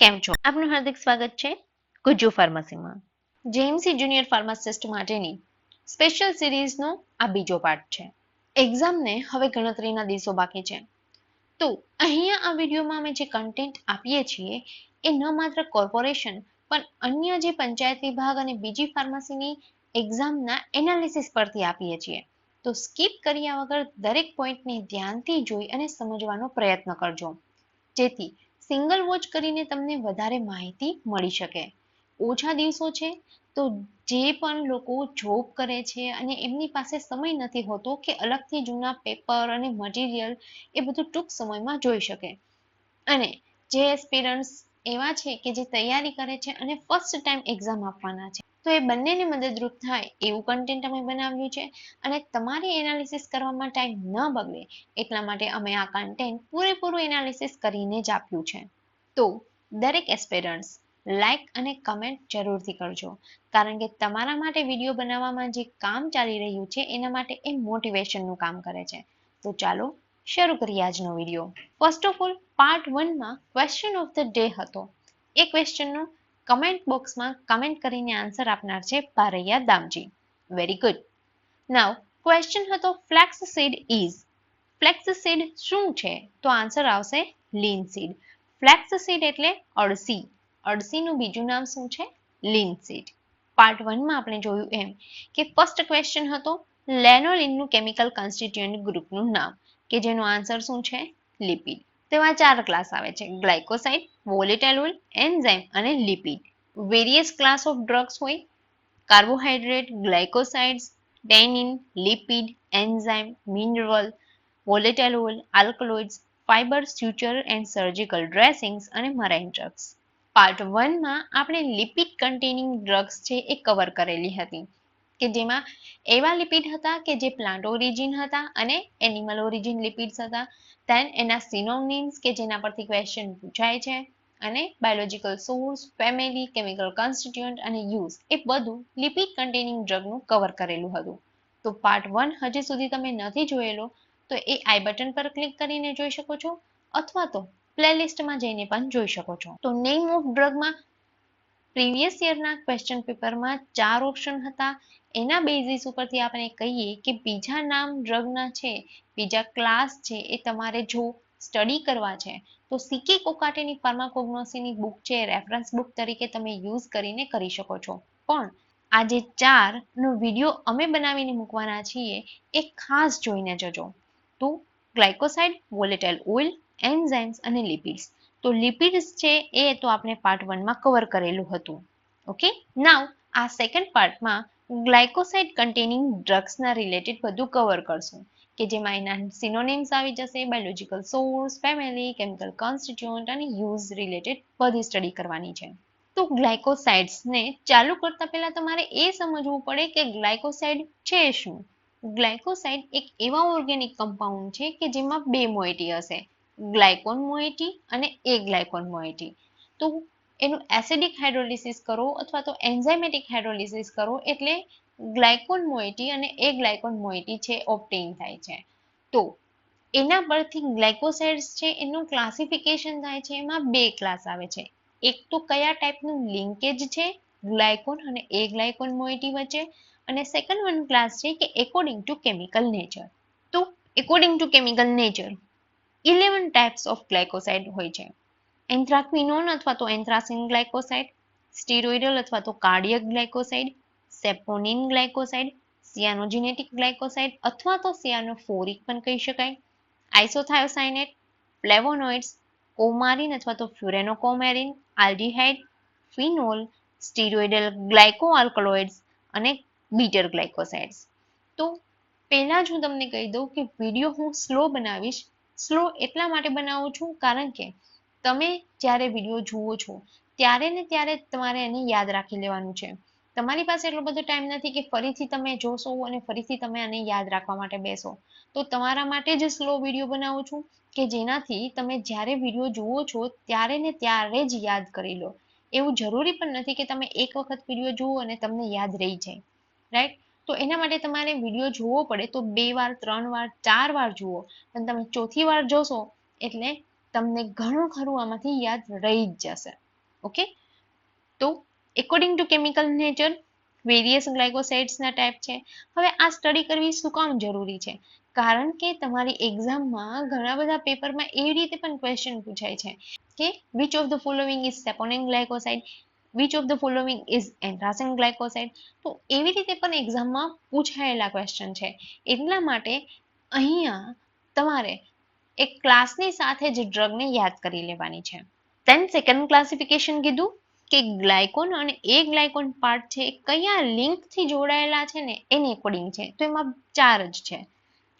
કેમ છો? આપનું હાર્દિક સ્વાગત છે ગુજ્જુ ફાર્મસીમાં. જેએમસી જુનિયર ફાર્માસિસ્ટ માટેની સ્પેશિયલ સિરીઝનો આ બીજો પાર્ટ છે. એક્ઝામને હવે ગણતરીના દિવસો બાકી છે. તો અહીંયા આ વિડીયોમાં અમે જે કન્ટેન્ટ આપીએ છીએ એ ન માત્ર કોર્પોરેશન પણ અન્ય જે પંચાયત વિભાગ અને બીજી ફાર્મસીની એક્ઝામના એનાલિસિસ પરથી આપીએ છીએ. તો સ્કીપ કર્યા વગર દરેક પોઈન્ટને ધ્યાનથી જોઈ અને સમજવાનો પ્રયત્ન કરજો. જેથી સિંગલ વોચ કરીને તમને વધારે માહિતી મળી શકે. ઓછા દિવસો છે તો જે પણ લોકો જોબ કરે છે અને એમની પાસે સમય નથી હોતો કે અલગથી જૂના પેપર અને મટીરિયલ એ બધું ટૂંક સમયમાં જોઈ શકે. અને જે એસ્પિરન્ટ્સ એવા છે કે જે તૈયારી કરે છે અને ફર્સ્ટ ટાઈમ એક્ઝામ આપવાના છે. તો એ બંનેને મદદરૂપ થાય એવું કન્ટેન્ટ અમે બનાવ્યું છે. અને તમારી એનાલિસિસ કરવામાં ટાઈમ ન બગડે એટલા માટે અમે આ કન્ટેન્ટ પૂરેપૂરું એનાલિસિસ કરીને જ આપ્યું છે. તો દરેક એસ્પેરન્ટ્સ લાઇક અને કમેન્ટ જરૂરથી કરજો. કારણ કે તમારા માટે વીડિયો બનાવવામાં જે કામ ચાલી રહ્યું છે એના માટે એ મોટિવેશનનું કામ કરે છે. તો ચાલો શરૂ કરીએ આજનો video first of all part વનમાં ક્વેશ્ચન ઓફ ધ ડે હતો. એ ક્વેશ્ચનનો કમેન્ટ બોક્સમાં કમેન્ટ કરીને આન્સર આપનાર છે Bharaiya Damji. Very good now question હતો flax seed is flax seed શું છે? તો આન્સર આવશે લીન સીડ ફ્લેક્સ સીડ એટલે અળસી. અળસીનું બીજું નામ શું છે? લીન સીડ પાર્ટ વનમાં આપણે જોયું એમ કે ફર્સ્ટ ક્વેશ્ચન હતો લેનોલિનનું કેમિકલ કન્સ્ટિટ્યુઅન્ટ ગ્રુપનું નામ, કે જેનો આન્સર શું છે? લિપિડ તેવા ચાર ક્લાસ આવે છે ગ્લાયકોસાઇડ વોલેટાઇલ એન્ઝાઇમ અને lipid. Various class of drugs હોય carbohydrate glycosides, tannin, lipid, enzyme, mineral, volatile oil, alkaloids fibre suture and surgical dressings અને મરાઇન ડ્રગ્સ. પાર્ટ વનમાં આપણે લિપિડ કન્ટેનિંગ ડ્રગ્સ છે એ કવર કરેલી હતી, કે જેમાં એવા લિપિડ હતા કે જે પ્લાન્ટ ઓરિજિન હતા અને એનિમલ ઓરિજિન લિપિડ્સ હતા. દેન એના સિનોનિમ્સ કે જેના પરથી ક્વેશ્ચન પૂછાય છે. અને biological source family chemical constituent અને યુઝ એ બધું લિપિડ કન્ટેનિંગ ડ્રગનું કવર કરેલું હતું. તો પાર્ટ વન હજી સુધી તમે નથી જોયેલો, તો એ આઈ બટન પર ક્લિક કરીને જોઈ શકો છો, અથવા તો પ્લેલિસ્ટમાં જઈને પણ જોઈ શકો છો. તો નેમ ઓફ ડ્રગમાં પ્રીવિયસ યરના ક્વેશ્ચન પેપરમાં ચાર ઓપ્શન હતા. એના બેઝિસ ઉપરથી આપણે કહીએ કે બીજા નામ ડ્રગના છે, બીજા ક્લાસ છે, એ તમારે જો સ્ટડી કરવા છે તો સીકે કોકાટેની ફાર્માકોગ્નોસીની બુક છે રેફરન્સ બુક તરીકે તમે યુઝ કરીને કરી શકો છો. પણ આજે ચારનો વીડિયો અમે બનાવીને મૂકવાના છીએ, એ ખાસ જોઈને જજો. તો ગ્લાયકોસાઇડ વોલેટાઇલ ઓઇલ એન્ઝાઇમ્સ અને લિપિડ્સ તો લિપિડ્સ છે એ તો આપણે પાર્ટ વનમાં કવર કરેલું હતું. ઓકે નાવ આ સેકન્ડ પાર્ટમાં ગ્લાયકોસાઇડ કન્ટેનિંગ ડ્રગ્સના રિલેટેડ બધું કવર કરશું. કે જેમાં એના સિનોનિમ્સ આવી જશે biological source family chemical constituent અને યુઝ રિલેટેડ બધી સ્ટડી કરવાની છે. તો ગ્લાયકોસાઇડ્સને ચાલુ કરતા પહેલા તમારે એ સમજવું પડે કે ગ્લાયકોસાઇડ છે શું? ગ્લાયકોસાઇડ એક એવા ઓર્ગેનિક કમ્પાઉન્ડ છે કે જેમાં બે મોએટી હશે ગ્લાયકોન મોએટી અને એ ગ્લાયકોન મોએટી તો એનું એસિડિક હાઇડ્રોલિસિસ કરો અથવા તો એન્ઝાઇમેટિક હાઇડ્રોલિસિસ કરો એટલે ગ્લાયકોન મોએટી અને એ ગ્લાયકોન મોઇટી છે ઓપ્ટેઇન થાય છે. તો એના પરથી ગ્લાયકોસાઇડ્સ છે, એનું ક્લાસિફિકેશન થાય છે, એમાં બે ક્લાસ આવે છે. એક તો કયા ટાઈપનું લિંકેજ છે, ગ્લાયકોન અને એ ગ્લાયકોન મોએટી વચ્ચે અને સેકન્ડ વન ક્લાસ છે કે એકોર્ડિંગ ટુ કેમિકલ નેચર તો according to chemical nature eleven types of glycoside હોય છે. એન્થ્રાક્વિનોન અથવા તો એન્થ્રાસિન ગ્લાયકોસાઇડ સ્ટીરોઇડલ અથવા તો કાર્ડિયક ગ્લાયકોસાઇડ સેપોનિન ગ્લાયકોસાઇડ સિયાનોજિનેટિક ગ્લાયકોસાઇડ અથવા તો સિયાનોફોરિક પણ કહી શકાય. આઇસોથાયોસાઇનેટ ફ્લેવોનોઇડ્સ, કોમારિન અથવા તો furanocoumarin, aldehyde, phenol, steroidal glycoalkaloids અને બીટર ગ્લાયકોસાઇડ્સ. તો પહેલાં જ હું તમને કહી દઉં કે વીડિયો હું સ્લો બનાવીશ. સ્લો એટલા માટે બનાવું છું કારણ કે તમે જ્યારે વીડિયો જુઓ છો, ત્યારે ને ત્યારે તમારે એને યાદ રાખી લેવાનું છે. તમારી પાસે એટલો બધો ટાઈમ નથી કે ફરીથી તમે જોશો અને ફરીથી તમે આને યાદ રાખવા માટે બેસો. તો તમારા માટે જ સ્લો વીડિયો બનાવું છું કે જેનાથી તમે જ્યારે વીડિયો જુઓ છો ત્યારે ને ત્યારે જ યાદ કરી લો. એવું જરૂરી પણ નથી કે તમે એક વખત વીડિયો જુઓ અને તમને યાદ રહી જાય. રાઈટ તો એના માટે તમારે વીડિયો જોવો પડે તો બે વાર, ત્રણ વાર, ચાર વાર જુઓ. પણ તમે ચોથી વાર જોશો એટલે તમને ઘણું ખરું આમાંથી યાદ રહી જ જશે. ઓકે તો according to chemical nature various ગ્લાયકોસાઇડ્સના type છે. હવે આ સ્ટડી કરવી શું કામ જરૂરી છે? કારણ કે તમારી એક્ઝામમાં ઘણા બધા પેપરમાં એવી રીતે પણ ક્વેશ્ચન પૂછાય છે કે which of the following is saponin glycoside which of the following is anthracene glycoside તો એવી રીતે પણ એક્ઝામમાં પૂછાયેલા ક્વેશ્ચન છે. એટલા માટે અહીંયા તમારે એક ક્લાસની સાથે જ ડ્રગને યાદ કરી લેવાની છે. તેન સેકન્ડ ક્લાસિફિકેશન કીધું? કે ગ્લાયકોન અને એ ગ્લાયકોન પાર્ટ છે એ કયા લિંકથી જોડાયેલા છે ને એની એકોર્ડિંગ છે. તો એમાં ચાર જ છે.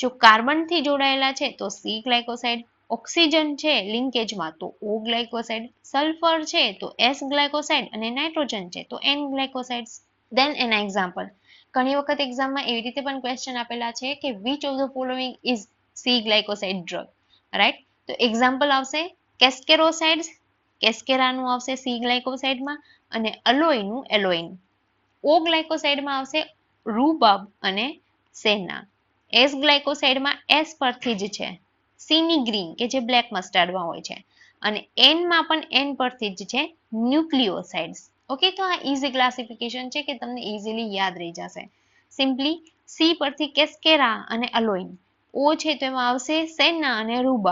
જો કાર્બનથી જોડાયેલા છે તો સી ગ્લાયકોસાઇડ ઓક્સિજન છે લિંકેજમાં તો ઓ ગ્લાયકોસાઇડ સલ્ફર છે તો એસ ગ્લાયકોસાઇડ અને નાઇટ્રોજન છે તો એન ગ્લાયકોસાઇડ દેન એના એક્ઝામ્પલ ઘણી વખત એક્ઝામમાં એવી રીતે પણ ક્વેશ્ચન આપેલા છે કે which of the following is C glycoside drug right તો એક્ઝામ્પલ આવશે કેસ્કેરોસાઇડ્સ કેસ્કેરાનું આવશે સી ગ્લાયકોસાઇડમાં અને અલોઈનું એલોઇન ઓ ગ્લાયકોસાઇડમાં આવશે રૂબબ અને સેના. એસ ગ્લાયકોસાઇડમાં એસ પરથી જ છે. સીની ગ્રીન, કે જે બ્લેક મસ્ટાર્ડમાં હોય છે. અને એનમાં પણ એન પરથી જ છે ન્યુક્લિયોસાઇડ્સ ઓકે, તો આ ઇઝી ક્લાસિફિકેશન છે કે તમને ઇઝીલી યાદ રહી જશે. સિમ્પલી સી પરથી કેસ્કેરા અને અલોઇન ઓ છે તો એમાં આવશે સેના અને રૂબબ.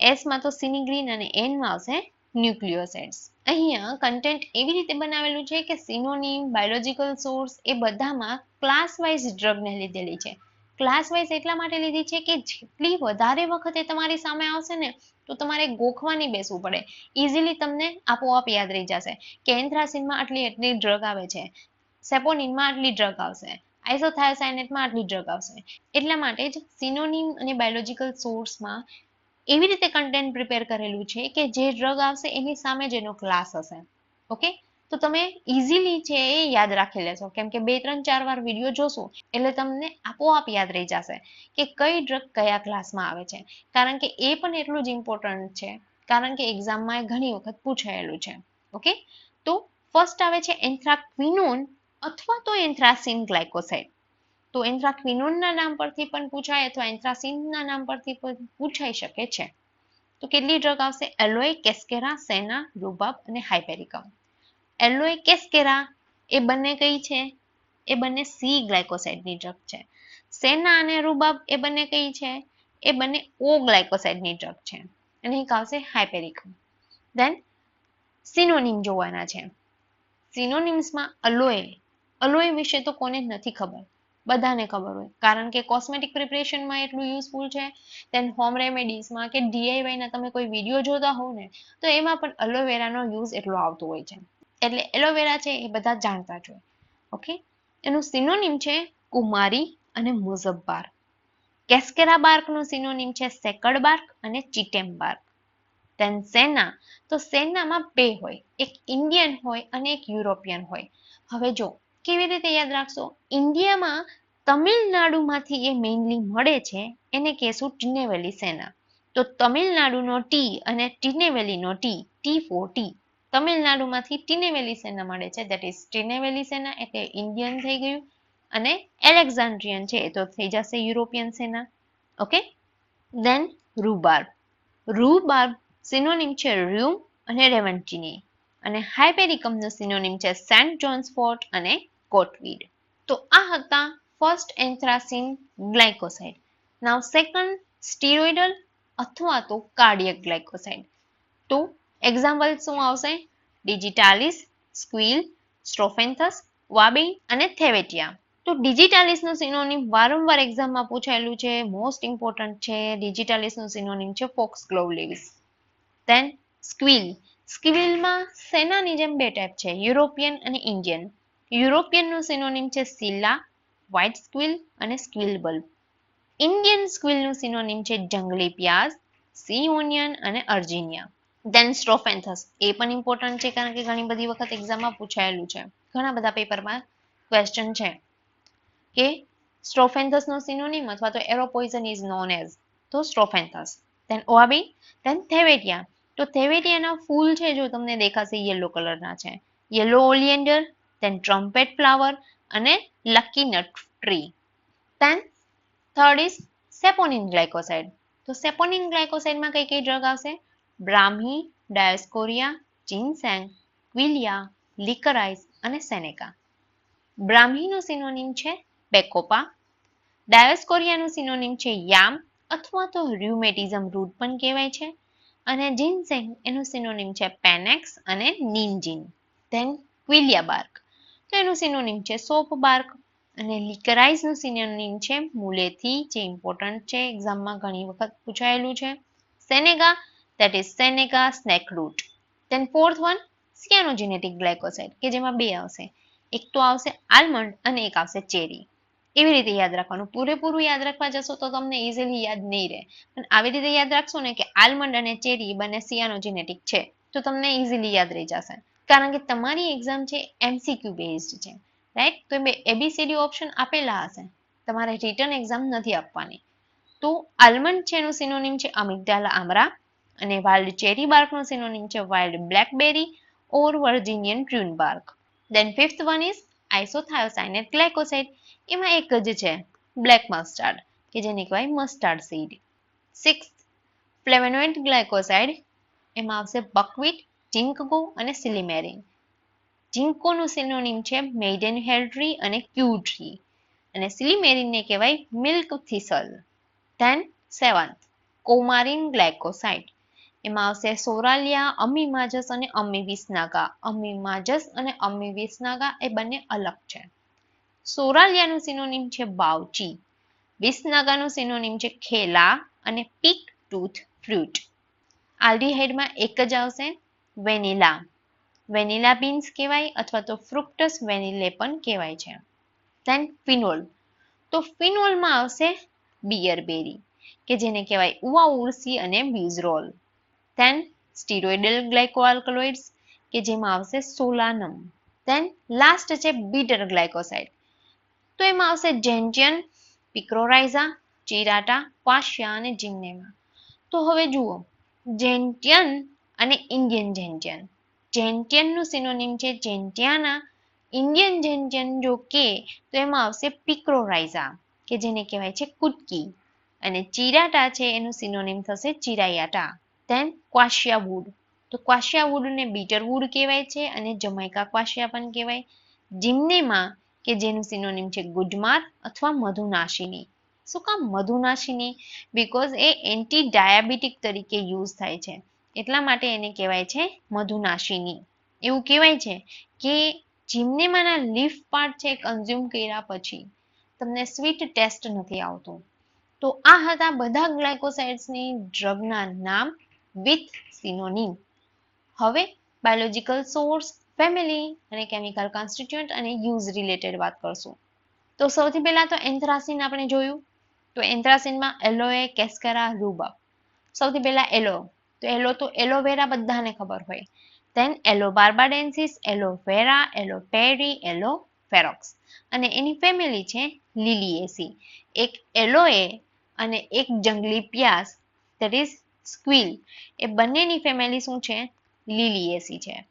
એસમાં તો સિનિગ્રીન અને એનમાં આવશે ન્યુક્લિયોસાઇડ્સ અહીંયા કન્ટેન્ટ એવી રીતે બનાવેલું છે કે સિનોનિમ બાયોલોજિકલ સોર્સ એ બધામાં ક્લાસ ડ્રગને લીધેલી છે. ક્લાસ એટલા માટે લીધી છે કે જેટલી વધારે વખતે તમારી સામે આવશે ને, તો તમારે ગોખવાની બેસવું પડે. ઇઝીલી તમને આપોઆપ યાદ રહી જશે કે એન્થ્રાસિનમાં આટલી એટલી ડ્રગ આવે છે. સેપોનિનમાં આટલી ડ્રગ આવશે. આઇસોથાયોસાયનેટમાં આટલી ડ્રગ આવશે. એટલા માટે જ સિનોનિમ અને બાયોલોજીકલ સોર્સમાં એવી રીતે કન્ટેન્ટ પ્રિપેર કરેલું છે કે જે ડ્રગ આવશે એની સામે જ એનો ક્લાસ હશે. ઓકે તો તમે ઇઝીલી છે એ યાદ રાખી લેશો. કેમ કે બે, ત્રણ, ચાર વાર વીડિયો જોશો, એટલે તમને આપોઆપ યાદ રહી જશે કે કઈ ડ્રગ કયા ક્લાસમાં આવે છે. કારણ કે એ પણ એટલું જ ઇમ્પોર્ટન્ટ છે. કારણ કે એક્ઝામમાં એ ઘણી વખત પૂછાયેલું છે. ઓકે તો ફર્સ્ટ આવે છે એન્થ્રાક્વિનોન અથવા તો એન્થ્રાસિન ગ્લાયકોસાઇડ તો એન્થ્રાક્વિનોનના નામ પરથી પણ પૂછાય અથવા એન્થ્રાસિનના નામ પરથી પણ પૂછાઈ શકે છે. તો કેટલી ડ્રગ આવશે? એલોય કેસ્કેરા, સેના, રૂબાબ અને હાઇપેરિકમ. એલોય કેસ્કેરા એ બંને કઈ છે? એ બંને સી ગ્લાયકોસાઇડની ડ્રગ છે. સેના અને રૂબાબ એ બંને કઈ છે? એ બંને ઓ ગ્લાયકોસાઇડની ડ્રગ છે. અને એક આવશે હાઇપેરિકમ. દેન સિનોનિમ જોવાના છે. સિનોનિમ્સમાં અલોય. અલોય વિશે તો કોને જ નથી ખબર. બધાને ખબર હોય. કારણ કે કોસ્મેટિક પ્રિપરેશનમાં એટલું યુઝફુલ છે. દેન હોમ રેમેડીઝમાં કે ડીઆઈવાયના તમે કોઈ વીડિયો જોતા હોવ ને, તો એમાં પણ એલોવેરાનો યુઝ એટલો આવતો હોય છે. એટલે એલોવેરા છે એ બધા જાણતા જ હોય. ઓકે એનું સિનોનિમ છે કુમારી અને મુઝબ્બાર. કેસ્કેરા બાર્કનું સિનોનિમ છે સેકડ બાર્ક અને ચિટેમ બાર્ક. દેન સેના. તો સેનામાં બે હોય. એક ઇન્ડિયન હોય અને એક યુરોપિયન હોય. હવે જો, કેવી રીતે યાદ રાખશો? ઇન્ડિયામાં તમિલનાડુમાંથી એ મેઇનલી મળે છે એને કહેશું ટિનેવેલી સેના. તો તમિલનાડુનો ટી અને ટિનેવેલીનો ટી ટી ફોર ટી તમિલનાડુમાંથી ટિનેવેલી સેના મળે છે. દેટ ઇઝ ટિનેવેલી સેના એટલે ઇન્ડિયન થઈ ગયું અને એલેક્ઝાન્ડ્રિયન છે એ તો થઈ જશે European senna. Okay then rhubarb rhubarb synonym છે રૂમ અને રેવન્ટિની અને હાઇપેરિકમનું સિનોનિમ છે સેન્ટ જોન્સ ફોર્ટ અને કોટવીડ તો આ હતા first anthracene glycoside now second steroidal અથવા તો કાર્ડિયક ગ્લાયકોસાઇડ તો એક્ઝામ્પલ શું આવશે? ડિજિટાલિસ સ્ક્વિલ સ્ટ્રોફેન્થસ વાબી અને થેવેટિયા તો ડિજિટાલિસનું સિનોનિમ વારંવાર એક્ઝામમાં પૂછાયેલું છે મોસ્ટ ઇમ્પોર્ટન્ટ છે ડિજિટાલિસનું સિનોનિમ છે foxglove leaves then squill સ્ક્વિલમાં સેનાની જેમ બે ટાઈપ છે? યુરોપિયન અને ઇન્ડિયન યુરોપિયનનું સિનોનિમ છે સિલા વ્હાઇટ સ્ક્વિલ અને સ્ક્વિલ બલ્બ ઇન્ડિયન સ્ક્વિલનું સિનોનિમ છે જંગલી પ્યાઝ સી ઓનિયન અને અર્જિનિયા દેન સ્ટ્રોફેન્થસ એ પણ ઇમ્પોર્ટન્ટ છે કારણ કે ઘણી બધી વખત એક્ઝામમાં પૂછાયેલું છે. ઘણા બધા પેપરમાં ક્વેશ્ચન છે કે સ્ટ્રોફેન્થસનો સિનોનિમ અથવા તો એરોપોઇઝન ઇઝ નોન એઝ તો સ્ટ્રોફેન્થસ દેન ઓઆબી દેન થેવેટિયા તો થેવેટિયાના ફૂલ છે જો તમને દેખાશે યલો કલરના છે. Yellow oleander then trumpet flower અને lucky nut tree then third is saponin glycoside તો સેપોનિન ગ્લાયકોસાઇડમાં કઈ કઈ ડ્રગ આવશે? બ્રાહ્મી ડાયસ્કોરિયા જિનસેંગ ક્વિલિયા લિકરાઇઝ અને સેનેકા બ્રાહ્મીનું સિનોનિમ છે બેકોપા ડાયોસ્કોરિયાનું સિનોનિમ છે યામ અથવા તો ર્યુમેટિઝમ રૂટ પણ કહેવાય છે. અને જિનસેંગ એનું સિનોનિમ છે પેનેક્સ અને નીનજીન ધેન ક્વિલિયા બાર્ક એનું સિનોનિમ છે સોપ બાર્ક અને લિકરાઇઝનું સિનોનિમ છે મુલેથી, જે ઇમ્પોર્ટન્ટ છે. એક્ઝામમાં ઘણી વખત પૂછાયેલું છે. Senega that is senega snake root then fourth one cyanogenetic glycoside કે જેમાં બે આવશે. એક તો આવશે આલમંડ અને એક આવશે ચેરી એવી રીતે યાદ રાખવાનું. પૂરેપૂરું યાદ રાખવા જશો તો તમને ઇઝીલી યાદ નહીં રહે. પણ આવી રીતે યાદ રાખશો ને કે આલમંડ અને ચેરી બંને સિયાનોજેનેટિક છે, તો તમને ઇઝીલી યાદ રહી જશે. કારણ કે તમારી એક્ઝામ છે એમસીક્યુ બેઝડ છે રાઈટ તો બે એબીસીડી ઓપ્શન આપેલા હશે. તમારે રિટર્ન એક્ઝામ નથી આપવાની. તો આલમંડ છે એનું સિનોનિમ છે અમિગડાલા આમરા અને વાઇલ્ડ ચેરી બાર્કનું સિનોનિમ છે wild blackberry or Virginian prune bark then fifth one is isothiocyanate glycoside એમાં એક જ છે બ્લેક મસ્ટાર્ડ કે જેને કહેવાય મસ્ટાર્ડ સીડ સિક્સ ફ્લેવેનોઇડ ગ્લાયકોસાઇડ એમાં આવશે બકવીટ જિંકગો અને સિલિમેરિન. જિંકોનું સિનોનિમ છે મેઇડન હેર અને ક્યુ ટ્રી અને સિલિમેરિનને કહેવાય milk thistle. Then seventh, coumarin glycoside. એમાં આવશે સોરાલિયા, અમીમાજસ અને અમીવિસનાગા અમીમાજસ અને અમીવિસનાગા એ બંને અલગ છે. સોરાલિયાનું સિનોનિમ છે બાવચી. વિસનાગાનું સિનોનિમ છે ખેલા અને પીક ટૂથ ફ્રૂટ. આલ્ડીહાઇડમાં એક જ આવશે. વેનિલા. વેનિલા બીન્સ કહેવાય અથવા તો ફ્રુક્ટસ વેનિલે પણ કહેવાય છે. ધેન ફિનોલ તો ફિનોલમાં આવશે બિયર બેરી કે જેને કહેવાય ઉવા ઉર્સી અને બીઝરોલ ધેન સ્ટીરોઇડલ ગ્લાયકોઆલ્કલોઇડ્સ કે જેમાં આવશે સોલાનમ. ધેન લાસ્ટ છે બીટર ગ્લાયકોસાઇડ તો એમાં આવશે જેન્ટિયન પિક્રોરાઇઝા ચીરાટા પાશિયા અને જિમ્નેમા તો હવે જુઓ જેન્ટિયન અને ઇન્ડિયન જેન્ટિયન જેન્ટિયનનું સિનોનિમ છે જેન્ટિયાના ઇન્ડિયન જેન્ટિયન જો કે, તો એમાં આવશે પિક્રોરાઇઝા, કે જેને કહેવાય છે કુટકી અને ચીરાટા છે, એનું સિનોનિમ થશે ચિરાયાટા. ધેન ક્વાશિયા વુડ તો ક્વાશિયા વુડને બીટર વુડ કહેવાય છે અને જમાઇકા ક્વાશિયા પણ કહેવાય. જિમ્નેમા, કે જેનું સિનોનિમ છે ગુડમાર અથવા મધુનાશિની. શું કામ મધુનાશિની? બીકોઝ એ એન્ટી ડાયાબિટીક તરીકે યુઝ થાય છે. એટલા માટે એને કહેવાય છે મધુનાશિની. એવું કહેવાય છે કે જીમનેમાના લીફ પાર્ટ છે કન્ઝ્યુમ કર્યા પછી તમને સ્વીટ ટેસ્ટ નથી આવતું. તો આ હતા બધા ગ્લાયકોસાઇડ્સની ડ્રગના નામ વિથ સિનોનિમ હવે બાયોલોજીકલ સોર્સ ફેમિલી અને કેમિકલ કોન્સ્ટિટ્યુન્ટ અને યુઝ રિલેટેડ વાત કરશું. તો સૌથી પહેલાં તો એન્થ્રાસિન આપણે જોયું. તો એન્થ્રાસિનમાં એલોએ કેસ્કેરા, રૂબા. સૌથી પહેલાં એલો તો એલો તો એલોવેરા બધાને ખબર હોય. ધેન એલો બાર્બાડેન્સિસ એલોવેરા એલો પેરી એલો ફેરોક્સ અને એની ફેમિલી છે લીલીએસી. એક એલોએ અને એક જંગલી પ્યાસ ધેટ ઇઝ સ્ક્વિલ એ બંનેની ફેમિલી શું છે? લીલીએસી છે.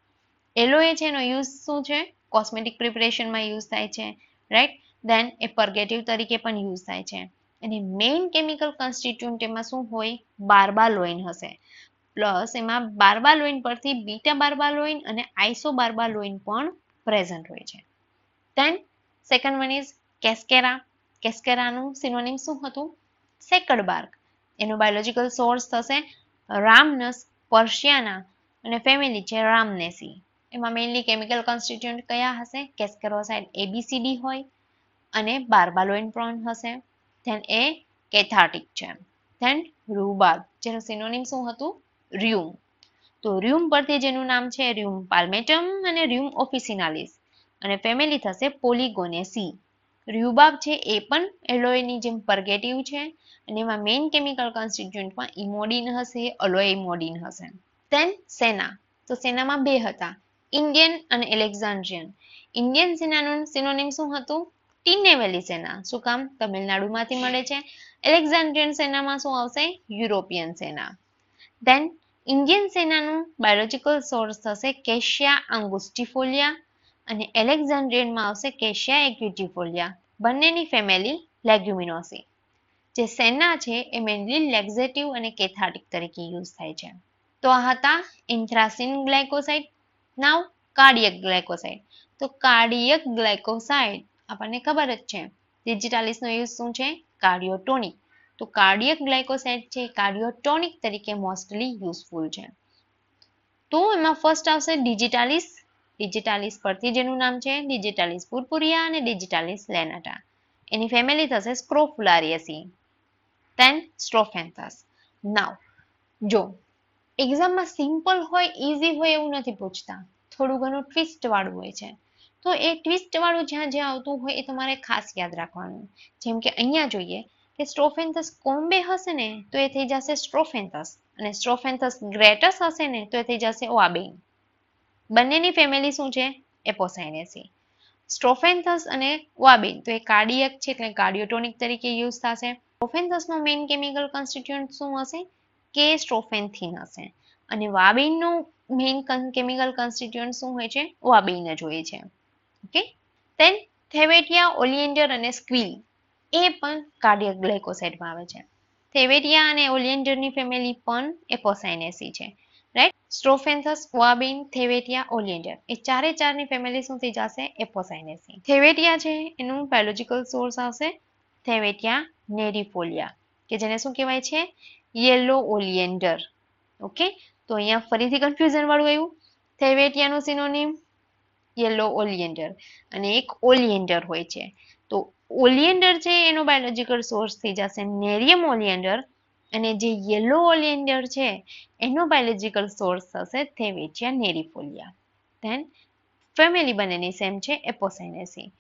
એલોએ છે એનો યુઝ શું છે? કોસ્મેટિક પ્રિપરેશનમાં યુઝ થાય છે રાઈટ દેન એ પર્ગેટિવ તરીકે પણ યુઝ થાય છે. અને મેઇન કેમિકલ કન્સ્ટિટ્યુન્ટ એમાં શું હોય? બાર્બાલોઇન હશે. પ્લસ એમાં બાર્બાલોઇન પરથી બીટા બાર્બાલોઇન અને આઇસો બાર્બાલોઇન પણ પ્રેઝન્ટ હોય છે. Then second one is cascara. કેસ્કેરાનું synonym શું હતું? સેકડ બાર્ક એનો બાયોલોજીકલ સોર્સ થશે રામનસ પર્શિયાના અને ફેમિલી છે રામનેસી. એમાં મેઇનલી કેમિકલ કોન્સ્ટિટ્યુન્ટ કયા હશે? કેસ્કેરોસાઇડ એબીસીડી હોય અને બાર્બાલોઇન પ્રોન હશે. ધેન એ કેથાર્ટિક છે. ધેન રૂબાર્બ જેનું સિનોનિમ શું હતું? ર્યુમ તો ર્યુમ પરથી જેનું નામ છે ર્યુમ પાલ્મેટમ અને ર્યુમ ઓફિસિનાલિસ અને ફેમિલી થશે પોલિગોનેસી ર્યુબાબ છે એ પણ એલોયની જેમ પર્ગેટિવ છે અને એમાં મેઇન કેમિકલ કોન્સ્ટિટ્યુઅન્ટમાં ઇમોડિન હશે અલોય ઇમોડિન હશે. તેન સેના તો સેનામાં બે હતા. ઇન્ડિયન અને એલેક્ઝાન્ડ્રિયન ઇન્ડિયન સેનાનું સિનોનિમ શું હતું? ટીનેવેલી સેના શું કામ? તમિલનાડુમાંથી મળે છે. એલેક્ઝાન્ડ્રિયન સેનામાં શું આવશે? યુરોપિયન સેના ધેન ઇન્ડિયન સેનાનું બાયોલોજીકલ સોર્સ થશે કેશિયા અંગુસ્ટિફોલિયા અને એલેક્ઝાન્ડ્રિયનમાં આવશે કેશિયા એક્યુટિફોલિયા બંનેની ફેમિલી લેગ્યુમિનોસી જે સેના છે એ મેનલી લેક્ઝેટિવ અને કેથાર્ટિક તરીકે યુઝ થાય છે. તો આ હતા ઇન્થ્રાસિન ગ્લાયકોસાઇડ નાવ કાર્ડિયક ગ્લાયકોસાઇડ તો કાર્ડિયક ગ્લાયકોસાઇડ આપણને ખબર જ છે. ડિજિટાલિસનો યુઝ શું છે? કાર્ડિયોટોનિક તો કાર્ડિયક ગ્લાયકોસાઇડ છે, કાર્ડિયોટોનિક તરીકે મોસ્ટલી યુઝફુલ છે. તો એમાં ફર્સ્ટ આવશે ડિજિટાલિસ ડિજિટાલિસ પરથી જેનું નામ છે ડિજિટાલિસ પુરપુરિયા અને ડિજિટાલિસ લેનાટા એની ફેમિલી થશે સ્ક્રોફુલારિયસી ધેન સ્ટ્રોફેન્થસ નાવ જો એક્ઝામમાં સિમ્પલ હોય ઇઝી હોય એવું નથી પૂછતા, થોડું ઘણું ટ્વિસ્ટ વાળું હોય છે. તો એ ટ્વિસ્ટ વાળું જ્યાં જ્યાં આવતું હોય એ તમારે ખાસ યાદ રાખવાનું. જેમ કે અહીંયા જોઈએ કે સ્ટ્રોફેન્થસ કોમ્બે હશે ને, તો એ થઈ જશે સ્ટ્રોફેન્થસ. અને સ્ટ્રોફેન્થસ ગ્રેટસ હશે ને, તો એ થઈ જશે ઓઆબેઇન બંનેની ફેમિલી શું છે? એપોસાઇનેસી. સ્ટ્રોફેન્થસ અને ઓઆબેઇન તો એ કાર્ડિયક છે એટલે કાર્ડિયોટોનિક તરીકે યુઝ થશે. સ્ટ્રોફેન્થસનો મેઇન કેમિકલ કોન્સ્ટિટ્યુઅન્ટ શું હશે? કે સ્ટ્રોફેન્થિન હશે. અને વાબેઇનનું મેઇન કેમિકલ કોન્સ્ટિટ્યુઅન્ટ શું હોય છે? વાબેઇન જ હોય છે. ઓકે? તેન થેવેટિયા, ઓલિએન્ડર અને સ્ક્વિલ. એ પણ કાર્ડિયક ગ્લાયકોસાઇડમાં આવે છે. થેવેટિયા અને ઓલિએન્ડરની ફેમિલી પણ એપોસાઇનેસી છે. રાઈટ સ્ટ્રોફેન્થસ ઓઆબિન થેવેટિયા ઓલિયન્ડર એ ચારે ચારની ફેમિલી શું થઈ જશે? એપોસાઇનેસી થેવેટિયા છે, એનું બાયોલોજિકલ સોર્સ આવશે થેવેટિયા નેરીફોલિયા કે જેને શું કહેવાય છે? યેલો ઓલિએન્ડર ઓકે તો અહીંયા ફરીથી કન્ફ્યુઝન વાળું આવ્યું. થેવેટિયાનું સિનોનિમ યેલો ઓલિએન્ડર અને એક ઓલિએન્ડર હોય છે. તો ઓલિએન્ડર છે એનો બાયોલોજીકલ સોર્સ થઈ જશે નેરિયમ ઓલિએન્ડર અને જે યલો ઓલિએન્ડર છે એનો બાયોલોજીકલ સોર્સ થશે થેવેટિયા નેરીફોલિયા. ધેન ફેમિલી બંનેની સેમ છે, એપોસાઇનેસી.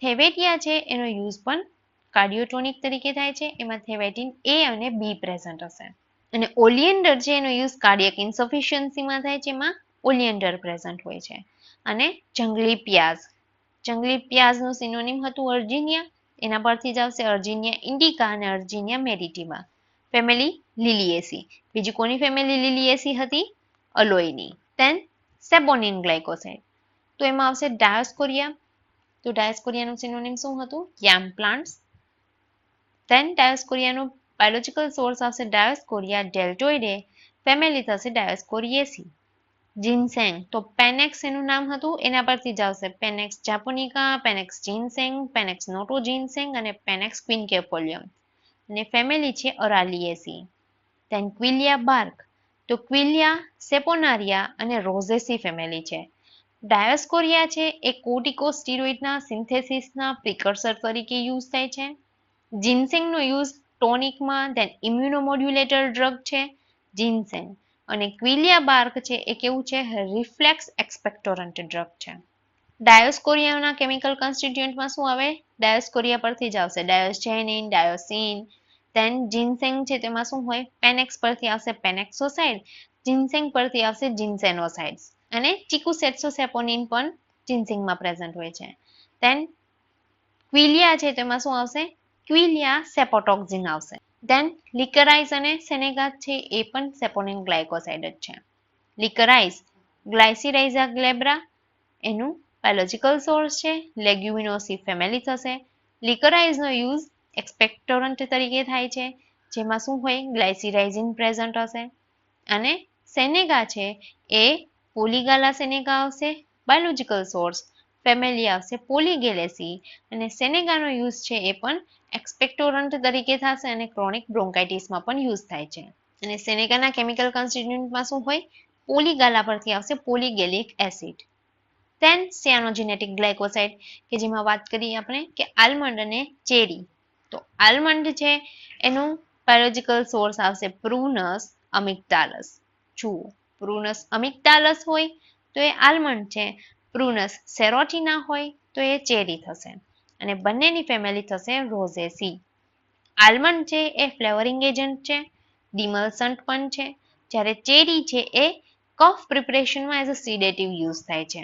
થેવેટિયા છે, એનો યુઝ પણ કાર્ડિયોટોનિક તરીકે થાય છે, એમાં થેવેટિન એ અને બી પ્રેઝન્ટ હશે. અને ઓલિએન્ડર છે, એનો યુઝ કાર્ડિયક ઇન્સફિશિયન્સીમાં થાય છે, એમાં ઓલિએન્ડર પ્રેઝન્ટ હોય છે. અને જંગલી પ્યાઝ. જંગલી પ્યાઝનું સિનોનિમ હતું અર્જિનિયા. એના પરથી જ આવશે અર્જિનિયા ઇન્ડિકા અને અર્જિનિયા મેરિટીમાં. ફેમિલી લીલીએસી. બીજી કોની ફેમિલી લીલીએસી હતી? અલોયની. Then saponin glycoside. તો એમાં આવશે ડાયોસ્કોરિયા. તો ડાયોસ્કોરિયાનું સિનોનિમ શું હતું? Yam plants. દેન ડાયોસ્કોરિયાનો બાયોલોજીકલ સોર્સ આવશે ડાયોસ્કોરિયા ડેલ્ટોઇડે. ફેમિલી થશે ડાયોસ્કોરિયેસી. જીનસેંગ તો પેનેક્સ એનું નામ હતું, એના પરથી જ આવશે. પેનેક્સ જાપોનિકા પેનેક્સ જીનસેંગ પેનેક્સ નોટો જીનસેંગ અને પેનેક્સ ક્વિન્કેપોલિયમ અને ફેમિલી છે અરાલિયેસી ધેન ક્વિલિયા બાર્ક તો ક્વિલિયા સેપોનારિયા અને રોઝેસી ફેમિલી છે. ડાયોસ્કોરિયા છે, એ કોર્ટિકોસ્ટીરોઇડના સિન્થેસિસના પ્રિકર્સર તરીકે યુઝ થાય છે. જીનસેંગનો યુઝ ટોનિકમાં દેન ઇમ્યુનોમોડ્યુલેટર ડ્રગ છે. જીનસેંગ અને ક્વિલિયા બાર્ક છે એ કેવું છે? રિફ્લેક્સ એક્સપેક્ટોરન્ટ ડ્રગ છે. ડાયોસ્કોરિયાના કેમિકલ કોન્સ્ટિટ્યુઅન્ટમાં શું આવે? ડાયોસ્કોરિયા પરથી જ આવશે. ડાયોસ્જેનિન ડાયોસિન ધેન જિન્સેંગ છે તેમાં શું હોય? પેનેક્સ પરથી આવશે પેનેક્સોસાઇડ જિન્સેંગ પરથી આવશે જીન્સેનોસાઇડ્સ અને ચીકુસેટ્સોસેપોનિન પણ જિન્સિંગમાં પ્રેઝન્ટ હોય છે. ધેન ક્વિલિયા છે તેમાં શું આવશે? ક્વિલિયા સેપોટોક્સિન આવશે. દેન લિકરાઇઝ અને સેનેગા છે, એ પણ સેપોનિન ગ્લાયકોસાઇડ જ છે. લિકરાઇઝ ગ્લાયસિરાઇઝા ગ્લેબ્રા એનું બાયોલોજીકલ સોર્સ છે લેગ્યુમિનોસી ફેમિલી થશે. લિકરાઇઝનો યુઝ એક્સપેક્ટોરન્ટ તરીકે થાય છે, જેમાં શું હોય? ગ્લાયસિરાઇઝિન પ્રેઝન્ટ હશે. અને સેનેગા છે, એ પોલીગાલા સેનેગા આવશે બાયોલોજિકલ સોર્સ ફેમિલી આવશે પોલીગેલેસી અને સેનેગાનો યુઝ છે એ પણ એક્સપેક્ટોરન્ટ તરીકે થશે અને ક્રોનિક બ્રોન્કાઇટિસમાં પણ યુઝ થાય છે. અને સેનેગાના કેમિકલ કોન્સ્ટિટ્યુઅન્ટમાં શું હોય? પોલીગાલા પરથી આવશે, પોલીગેલિક એસિડ. તેન સિયાનોજેનેટિક ગ્લાયકોસાઇડ કે જેમાં વાત કરીએ આપણે કે આલમંડ અને ચેરી. તો આલમંડ છે, એનું બાયોલોજીકલ સોર્સ આવશે પ્રુનસ અમિકતાલસ જુઓ, પ્રુનસ અમિકતાલસ હોય તો એ આલમંડ છે. પ્રુનસ સેરોટિના હોય તો એ ચેરી થશે અને બંનેની ફેમિલી થશે રોઝેસી આલમંડ છે એ ફ્લેવરિંગ એજન્ટ છે ડિમલ્સન્ટ પણ છે, જ્યારે ચેરી છે એ કફ પ્રિપરેશનમાં એઝ અ સિડેટિવ યુઝ થાય છે.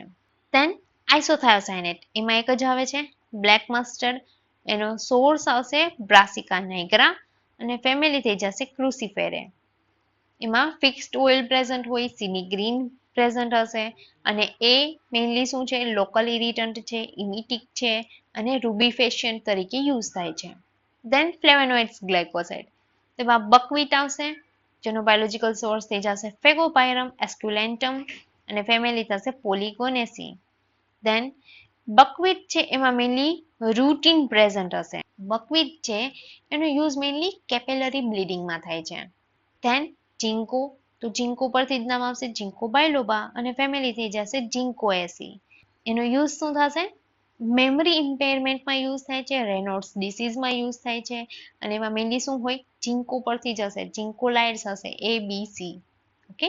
ધેન આઇસોથાયોસાઇનેટ એમાં એક જ આવે છે, બ્લેક મસ્ટર્ડ, એનો સોર્સ આવશે બ્રાસિકા નાઇગ્રા અને ફેમિલી થઈ જશે ક્રુસિફેરે. એમાં ફિક્સ્ડ ઓઇલ પ્રેઝન્ટ હોય, સિની ગ્રીન પ્રેઝન્ટ હશે અને એ મેઇનલી શું છે? લોકલ ઇરિટન્ટ છે ઇમિટિક છે અને રૂબીફેશિયન તરીકે યુઝ થાય છે. દેન ફ્લેવેનોઇડ્સ ગ્લાયકોસાઇડ તેમાં બકવીટ આવશે, જેનો બાયોલોજીકલ સોર્સ થઈ જશે ફેગોપાયરમ એસ્ક્યુલેન્ટમ અને ફેમિલી થશે પોલિગોનેસી દેન બકવીટ છે, એમાં મેનલી રૂટીન પ્રેઝન્ટ હશે. બકવીટ છે, એનો યુઝ મેનલી કેપેલરી બ્લીડિંગમાં થાય છે. ધેન જિંકો તો જિંકો પરથી જ નામ આવશે જિંકો બાયલોબા અને ફેમિલી થઈ જશે જિંકો એસી એનો યુઝ શું થશે? મેમરી ઇમ્પેરમેન્ટમાં યુઝ થાય છે, રેનોલ્ડ્સ ડિસીઝમાં યુઝ થાય છે, અને એમાં મેનલી શું હોય? જિંકો પરથી જ હશે, જિંકોલાઇડ્સ હશે A B C okay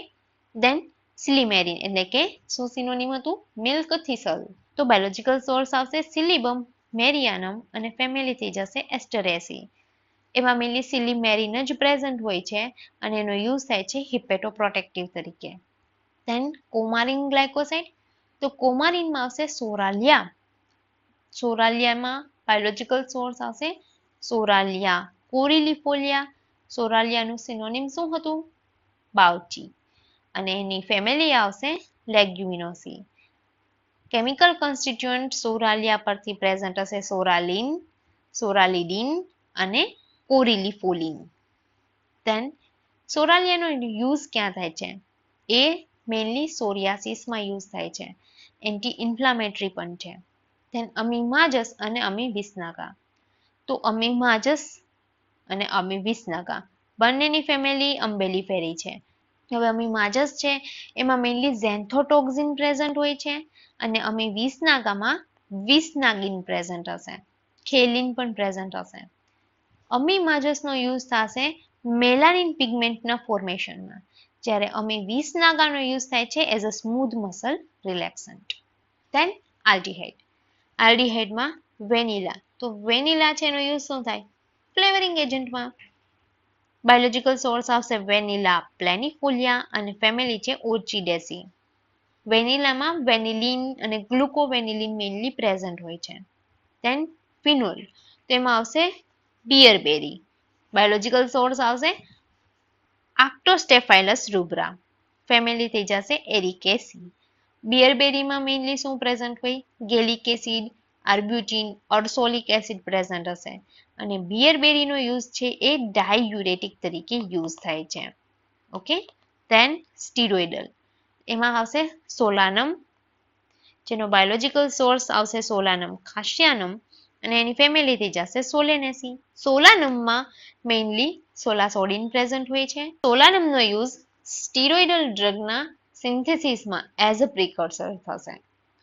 then silymarin એટલે કે શું સિનોનિમ હતું? મિલ્ક થિસલ તો બાયોલોજીકલ સોર્સ આવશે સિલિબમ મેરિયાનમ અને ફેમિલી થઈ જશે એસ્ટરેસી એમાં મેનલી સિલિમેરિન જ પ્રેઝન્ટ હોય છે અને એનો યુઝ થાય છે હિપેટો પ્રોટેક્ટિવ તરીકે. ધેન કોમારિન ગ્લાયકોસાઇડ તો કોમારિનમાં આવશે સોરાલિયા સોરાલિયામાં બાયોલોજીકલ સોર્સ આવશે સોરાલિયા કોરિલિફોલિયા સોરાલિયાનું સિનોનિમ શું હતું? બાવચી અને એની ફેમિલી આવશે લેગ્યુમિનોસી કેમિકલ કોન્સ્ટિટ્યુઅન્ટ સોરાલિયા પરથી પ્રેઝન્ટ હશે સોરાલિન સોરાલિડિન અને કોરિલિફોલિન દેન સોરાલિયાનો યુઝ ક્યાં થાય છે? એ મેઇનલી સોરિયાસિસમાં યુઝ થાય છે. એન્ટી ઇન્ફ્લામેટરી પણ છે. ધેન અમીમાજસ અને અમી વિસનાગા તો અમીમાજસ અને અમી વિસનાગા બંનેની ફેમિલી અંબેલીફેરી છે. હવે અમી માજસ છે, એમાં મેઇનલી ઝેન્થોટોક્સિન પ્રેઝન્ટ હોય છે અને અમી વિસનાગામાં વિસનાગિન પ્રેઝન્ટ હશે. ખેલિન પણ પ્રેઝન્ટ હશે. અમી માજસનો યુઝ થશે મેલાનિન પિગમેન્ટના ફોર્મેશનમાં, જ્યારે અમી વિસનાગાનો યુઝ થાય છે as a smooth muscle relaxant. Then aldehyde આલ્ડીહાઇડમાં vanilla. તો વેનિલા છે એનો યુઝ શું થાય? ફ્લેવરિંગ એજન્ટમાં બાયોલોજીકલ સોર્સ આવશે વેનિલા પ્લેનિફોલિયા અને ફેમિલી છે ઓર્ચિડેસી. વેનિલામાં વેનિલિન અને ગ્લુકોવેનિલિન મેઇનલી પ્રેઝન્ટ હોય છે. દેન ફિનોલ તેમાં આવશે બિયરબેરી બાયોલોજીકલ સોર્સ આવશે આક્ટોસ્ટેફાઇલસ રૂબ્રા ફેમિલી થઈ જશે એરિકેસી બિયરબેરીમાં મેઇનલી શું પ્રેઝન્ટ હોય? Gallic acid arbutin ursolic acid present હશે. અને બિયરબેરીનો યુઝ છે એ ડાયુરેટિક તરીકે યુઝ થાય છે. ઓકે ધેન સ્ટીરોઇડલ એમાં આવશે સોલાનમ. જેનો બાયોલોજીકલ સોર્સ આવશે સોલાનમ. ખાશિયાનમ અને એની ફેમિલી થઈ જશે સોલેનેસી. સોલાનમમાં મેઇનલી સોલાસોડિન પ્રેઝન્ટ હોય છે. સોલાનમનો યુઝ સ્ટીરોઇડલ ડ્રગના સિન્થેસિસમાં એઝ અ પ્રિકર્સર થશે.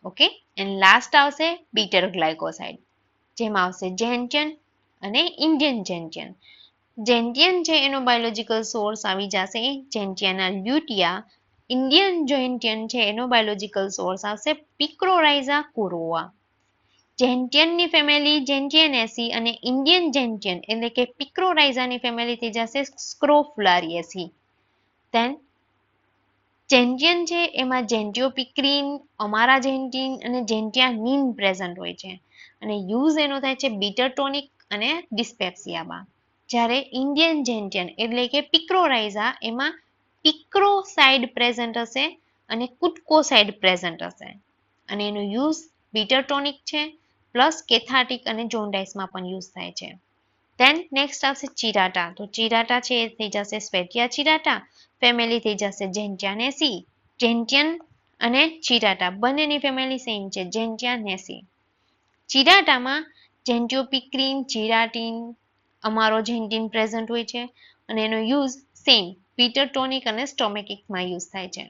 ઓકે એન્ડ લાસ્ટ આવશે બીટર ગ્લાયકોસાઇડ જેમાં આવશે જેન્ટિયન અને ઇન્ડિયન જેન્ટિયન જેન્ટિયન છે એનો બાયોલોજીકલ સોર્સ આવી જશે જેન્ટિયાના લ્યુટિયા ઇન્ડિયન જોઇન્ટિયન છે એનો બાયોલોજિકલ સોર્સ આવશે પિક્રોરાઇઝા કોરોવા જેન્ટિયનની ફેમિલી જેન્ટિયનેસી અને ઇન્ડિયન જેન્ટિયન એટલે કે પિક્રોરાઇઝાની ફેમિલી થઈ જશે સ્ક્રોફ્લારિએસી દેન જેન્ટિયન છે, એમાં જેન્ટિયોપિક્રીન અમારા જેન્ટિન અને જેન્ટિયાનિન પ્રેઝન્ટ હોય છે. અને યુઝ એનો થાય છે બીટર ટોનિક અને ડિસ્પેપ્સિયામાં જ્યારે ઇન્ડિયન જેન્ટિયન એટલે કે પિક્રોરાઇઝા એમાં પિક્રોસાઇડ પ્રેઝન્ટ હશે અને કુટકોસાઇડ પ્રેઝન્ટ હશે. અને એનો યુઝ બીટર ટોનિક છે પ્લસ કેથાટિક અને જોન્ડાઇસમાં પણ યુઝ થાય છે. ધેન નેક્સ્ટ આવશે ચિરાટા. તો ચિરાટા છે, એ થઈ જશે સ્વેટિયા ચિરાટા ફેમિલી થઈ જશે જેન્ટિયાનેસી જેન્ટિયન અને ચિરાટા, બંનેની ફેમિલી સેમ છે જેન્ટિયાનેસી ચિરાટામાં જેન્ટિયોપિક્રીન ચિરાટીન અમારો જેન્ટિન પ્રેઝન્ટ હોય છે અને એનો યુઝ સેમ પીટર ટોનિક અને સ્ટોમેકિકમાં યુઝ થાય છે.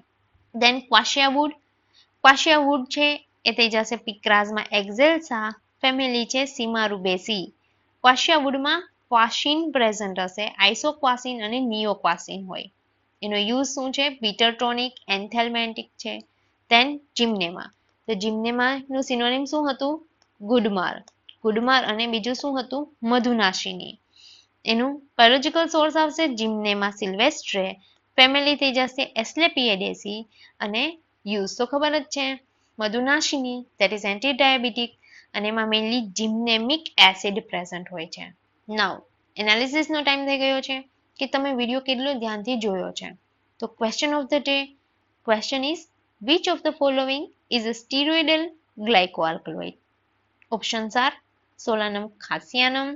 દેન ક્વાશિયાવુડ ક્વાશિયાવુડ છે એ થઈ જશે પિક્રાઝમાં એક્ઝેલ્સા ફેમિલી છે સીમારુબેસી ક્વાશિયાવુડમાં ક્વાશિન પ્રેઝન્ટ હશે આઇસોક્વાસિન અને નિયોક્વાસિન હોય. એનો યુઝ શું છે? પીટર ટોનિક એન્થેલ્મેન્ટિક છે. Then gymnema. તો જીમ્નેમાનું સિનોનિમ શું હતું? ગુડમાર. ગુડમાર અને બીજું શું હતું? મધુનાશિની. એનું પેલોજિકલ સોર્સ આવશે જીમ્નેમા સિલ્વેસ્ટ્રે. ફેમિલી થઈ જશે એસ્લેપિએડેસી અને યુઝ તો ખબર જ છે. મધુનાશિની ઇઝ એન્ટી ડાયાબિટીક અને એમાં મેઇનલી જીમ્નેમિક એસિડ પ્રેઝન્ટ હોય છે. નાવ એનાલિસિસનો ટાઈમ થઈ ગયો છે કે તમે વીડિયો કેટલો ધ્યાનથી જોયો છે. તો question of the day question is which of the following is a steroidal glycoalkaloid options are Solanum khasianum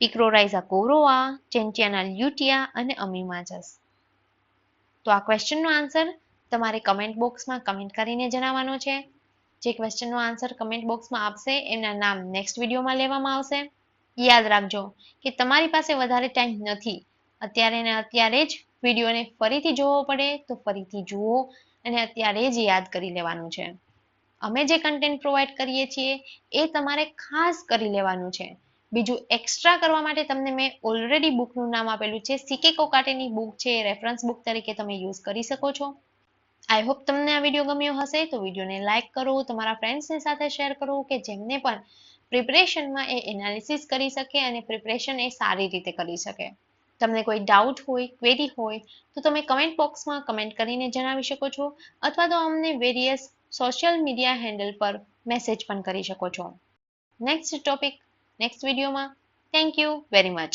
Picrorhiza kurroa Gentiana lutea અને અમીમાજસ તો આ ક્વેશ્ચનનો આન્સર તમારે કમેન્ટ બોક્સમાં કમેન્ટ કરીને જણાવવાનું છે. જે ક્વેશ્ચનનો આન્સર કમેન્ટ બોક્સમાં આપશે એમના નામ નેક્સ્ટ વિડીયોમાં લેવામાં આવશે. યાદ રાખજો કે તમારી પાસે વધારે ટાઈમ નથી. અત્યારે ને અત્યારે જ વિડીયોને ફરીથી જોવો પડે તો ફરીથી જુઓ અને અત્યારે જ યાદ કરી લેવાનું છે. અમે જે કન્ટેન્ટ પ્રોવાઈડ કરીએ છીએ એ તમારે ખાસ કરી લેવાનું છે. બીજું એક્સ્ટ્રા કરવા માટે તમને મેં ઓલરેડી બુકનું નામ આપેલું છે. સીકે કોકાટેની બુક છે. રેફરન્સ બુક તરીકે તમે યુઝ કરી શકો છો. આઈ હોપ તમને આ વીડિયો ગમ્યો હશે, તો વિડીયોને લાઇક કરો, તમારા ફ્રેન્ડ્સની સાથે શેર કરો, કે જેમને પણ પ્રિપરેશનમાં એ એનાલિસિસ કરી શકે અને પ્રિપરેશન એ સારી રીતે કરી શકે. તમને કોઈ ડાઉટ હોય ક્વેરી હોય, તો તમે કમેન્ટ બોક્સમાં કમેન્ટ કરીને જણાવી શકો છો, અથવા તો અમને વેરિયસ સોશિયલ મીડિયા હેન્ડલ પર મેસેજ પણ કરી શકો છો. નેક્સ્ટ ટોપિક નેક્સ્ટ વિડીયોમાં. Thank you very much